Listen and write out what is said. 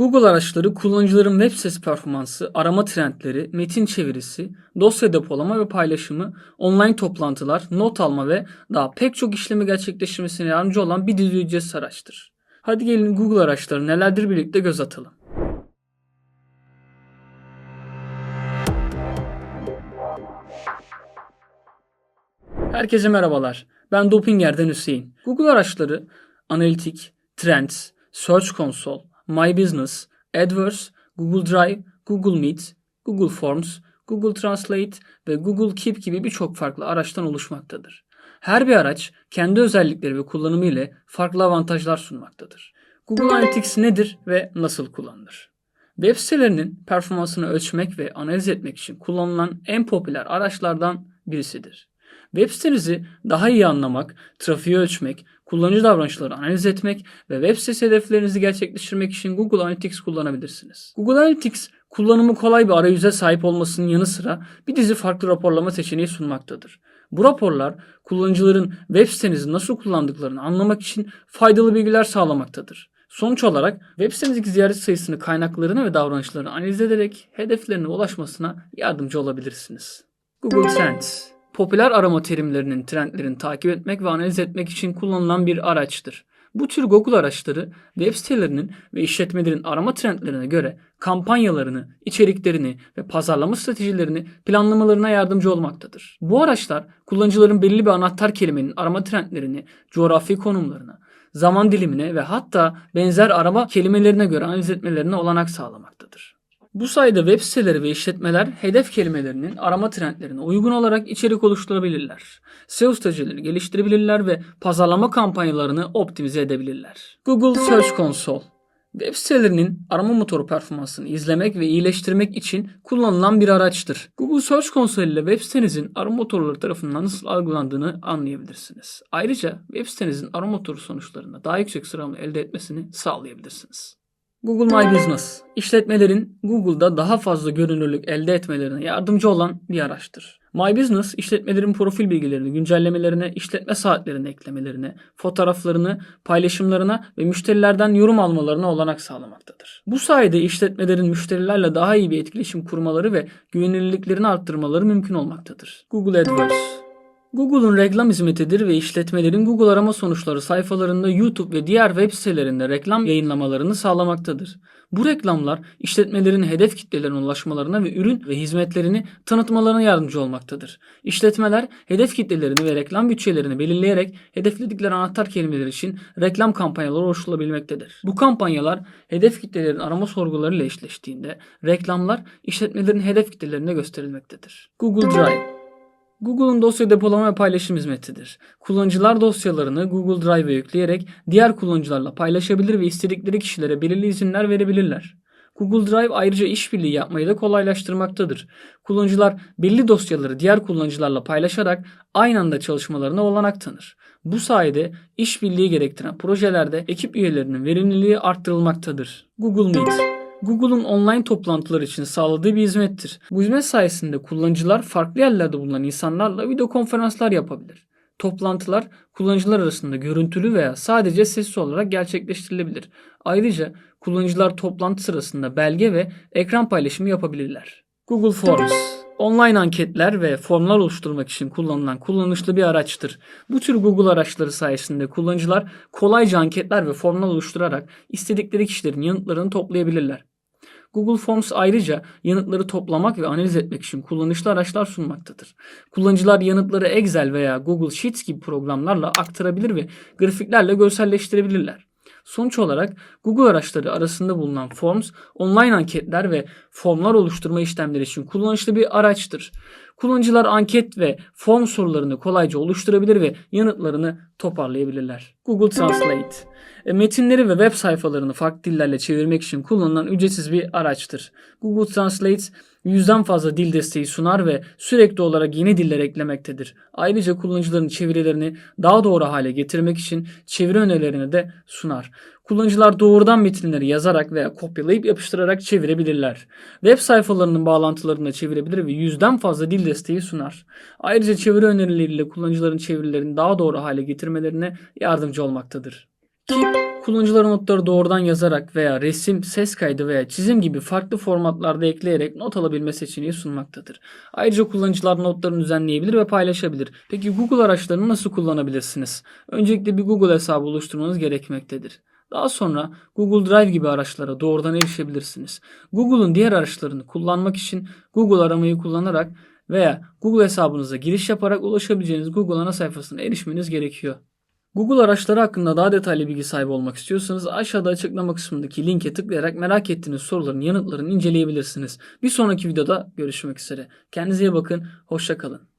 Google araçları kullanıcıların web sitesi performansı, arama trendleri, metin çevirisi, dosya depolama ve paylaşımı, online toplantılar, not alma ve daha pek çok işlemi gerçekleştirmesine yardımcı olan bir dizi ücretsiz araçtır. Hadi gelin Google araçları nelerdir birlikte göz atalım. Herkese merhabalar. Ben Dopinger'den Hüseyin. Google araçları Analitik, Trends, Search Console, My Business, AdWords, Google Drive, Google Meet, Google Forms, Google Translate ve Google Keep gibi birçok farklı araçtan oluşmaktadır. Her bir araç kendi özellikleri ve kullanımı ile farklı avantajlar sunmaktadır. Google Analytics nedir ve nasıl kullanılır? Web sitelerinin performansını ölçmek ve analiz etmek için kullanılan en popüler araçlardan birisidir. Web sitenizi daha iyi anlamak, trafiği ölçmek, kullanıcı davranışları analiz etmek ve web sitesi hedeflerinizi gerçekleştirmek için Google Analytics kullanabilirsiniz. Google Analytics kullanımı kolay bir arayüze sahip olmasının yanı sıra bir dizi farklı raporlama seçeneği sunmaktadır. Bu raporlar kullanıcıların web sitenizi nasıl kullandıklarını anlamak için faydalı bilgiler sağlamaktadır. Sonuç olarak web sitenizdeki ziyaret sayısını, kaynaklarını ve davranışlarını analiz ederek hedeflerine ulaşmasına yardımcı olabilirsiniz. Google Trends popüler arama terimlerinin trendlerini takip etmek ve analiz etmek için kullanılan bir araçtır. Bu tür Google araçları web sitelerinin ve işletmelerin arama trendlerine göre kampanyalarını, içeriklerini ve pazarlama stratejilerini planlamalarına yardımcı olmaktadır. Bu araçlar kullanıcıların belli bir anahtar kelimenin arama trendlerini, coğrafi konumlarına, zaman dilimine ve hatta benzer arama kelimelerine göre analiz etmelerine olanak sağlamaktadır. Bu sayede web siteleri ve işletmeler hedef kelimelerinin arama trendlerine uygun olarak içerik oluşturabilirler. SEO stratejileri geliştirebilirler ve pazarlama kampanyalarını optimize edebilirler. Google Search Console Web sitelerinin arama motoru performansını izlemek ve iyileştirmek için kullanılan bir araçtır. Google Search Console ile web sitenizin arama motorları tarafından nasıl algılandığını anlayabilirsiniz. Ayrıca web sitenizin arama motoru sonuçlarında daha yüksek sıralama elde etmesini sağlayabilirsiniz. Google My Business, işletmelerin Google'da daha fazla görünürlük elde etmelerine yardımcı olan bir araçtır. My Business, işletmelerin profil bilgilerini güncellemelerine, işletme saatlerini eklemelerine, fotoğraflarını, paylaşımlarına ve müşterilerden yorum almalarına olanak sağlamaktadır. Bu sayede işletmelerin müşterilerle daha iyi bir etkileşim kurmaları ve güvenilirliklerini arttırmaları mümkün olmaktadır. Google AdWords Google'un reklam hizmetidir ve işletmelerin Google arama sonuçları sayfalarında YouTube ve diğer web sitelerinde reklam yayınlamalarını sağlamaktadır. Bu reklamlar işletmelerin hedef kitlelerine ulaşmalarına ve ürün ve hizmetlerini tanıtmalarına yardımcı olmaktadır. İşletmeler hedef kitlelerini ve reklam bütçelerini belirleyerek hedefledikleri anahtar kelimeler için reklam kampanyaları oluşturulabilmektedir. Bu kampanyalar hedef kitlelerin arama sorgularıyla eşleştiğinde reklamlar işletmelerin hedef kitlelerine gösterilmektedir. Google Drive Google'un dosya depolama ve paylaşım hizmetidir. Kullanıcılar dosyalarını Google Drive'e yükleyerek diğer kullanıcılarla paylaşabilir ve istedikleri kişilere belirli izinler verebilirler. Google Drive ayrıca işbirliği yapmayı da kolaylaştırmaktadır. Kullanıcılar belli dosyaları diğer kullanıcılarla paylaşarak aynı anda çalışmalarına olanak tanır. Bu sayede işbirliği gerektiren projelerde ekip üyelerinin verimliliği arttırılmaktadır. Google Meet Google'un online toplantılar için sağladığı bir hizmettir. Bu hizmet sayesinde kullanıcılar farklı yerlerde bulunan insanlarla video konferanslar yapabilir. Toplantılar kullanıcılar arasında görüntülü veya sadece sesli olarak gerçekleştirilebilir. Ayrıca kullanıcılar toplantı sırasında belge ve ekran paylaşımı yapabilirler. Google Forms online anketler ve formlar oluşturmak için kullanılan kullanışlı bir araçtır. Bu tür Google araçları sayesinde kullanıcılar kolayca anketler ve formlar oluşturarak istedikleri kişilerin yanıtlarını toplayabilirler. Google Forms ayrıca yanıtları toplamak ve analiz etmek için kullanışlı araçlar sunmaktadır. Kullanıcılar yanıtları Excel veya Google Sheets gibi programlarla aktarabilir ve grafiklerle görselleştirebilirler. Sonuç olarak Google araçları arasında bulunan Forms, online anketler ve formlar oluşturma işlemleri için kullanışlı bir araçtır. Kullanıcılar anket ve form sorularını kolayca oluşturabilir ve yanıtlarını toparlayabilirler. Google Translate e, Metinleri ve web sayfalarını farklı dillerle çevirmek için kullanılan ücretsiz bir araçtır. Google Translate yüzden fazla dil desteği sunar ve sürekli olarak yeni diller eklemektedir. Ayrıca kullanıcıların çevirilerini daha doğru hale getirmek için çeviri önerilerini de sunar. Kullanıcılar doğrudan metinleri yazarak veya kopyalayıp yapıştırarak çevirebilirler. Web sayfalarının bağlantılarını da çevirebilir ve yüzden fazla dil desteği sunar. Ayrıca çeviri önerileriyle kullanıcıların çevirilerini daha doğru hale getirmelerine yardımcı olmaktadır. Kullanıcılara notları doğrudan yazarak veya resim, ses kaydı veya çizim gibi farklı formatlarda ekleyerek not alabilme seçeneği sunmaktadır. Ayrıca kullanıcılar notlarını düzenleyebilir ve paylaşabilir. Peki Google araçlarını nasıl kullanabilirsiniz? Öncelikle bir Google hesabı oluşturmanız gerekmektedir. Daha sonra Google Drive gibi araçlara doğrudan erişebilirsiniz. Google'un diğer araçlarını kullanmak için Google aramayı kullanarak veya Google hesabınıza giriş yaparak ulaşabileceğiniz Google ana sayfasına erişmeniz gerekiyor. Google araçları hakkında daha detaylı bilgi sahibi olmak istiyorsanız aşağıda açıklama kısmındaki linke tıklayarak merak ettiğiniz soruların yanıtlarını inceleyebilirsiniz. Bir sonraki videoda görüşmek üzere. Kendinize iyi bakın, hoşça kalın.